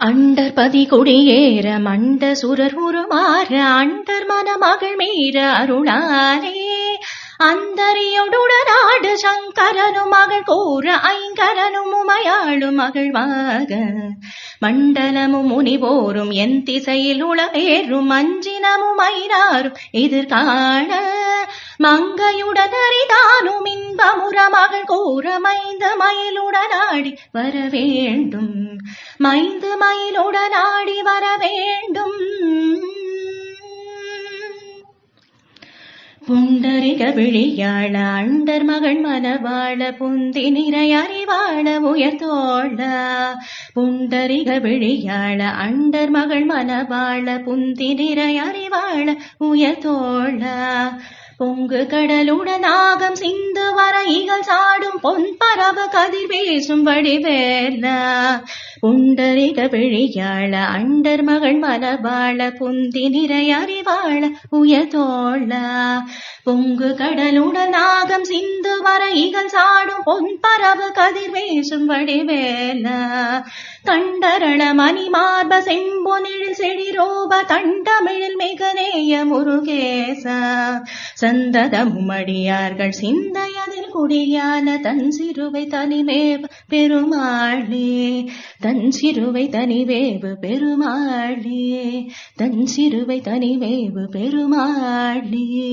Under பதி குடியேற மண்ட சுரர் உருமாற அண்டர் மணமகள் மீற அருணாலே அந்தரியுடனாடு சங்கரனு மகள் கூற ஐங்கரனும் உமையாளு மகிழ்வாக மண்டலமும் முனிவோரும் என் திசையில் உளவேறும் அஞ்சினமும் ஐநாரும் எதிர்காண. மங்கையுடன் அரிதானும் இன்பமுற மகள் கூற மைந்த மயிலுடனாடி வர வேண்டும். மைந்து மயிலுடனாடி வர வேண்டும். புண்டரிக விழியாள அண்டர் மகள் மனவாழ புந்தி நிறை அறிவாழ உயர்த்தோள புண்டரிக விழியாள அண்டர் மகள் மனவாழ புந்தி நிறை அறிவாழ உயர்த்தோள பொங்கு கடலுடன் ஆகம் சிந்து வர இகழ் சாடும் பொன் பரவ கதிர் பேசும் வடிவேல. புண்டரிக விழியாள அண்டர் மகள் மலவாழ புந்தி நிறைய அறிவாள உயதோள பொங்கு கடலுடன் நாகம் சிந்து வர இகழ் சாடும் பொன் பரவு கதிர் பேசும் வடிவேல. கண்டரண மணி மார்ப செம்பொனில் செடிரோப தண்டமிழில் மிக நேய முருகேச. சந்ததமும் அடியார்கள் சிந்தையதில் குடியான தன் சிறுவை தனிமேவு பெருமாளே. தன் சிறுவை தனிவேவு பெருமாளே. தன் சிறுவை தனிவேவு பெருமாளே.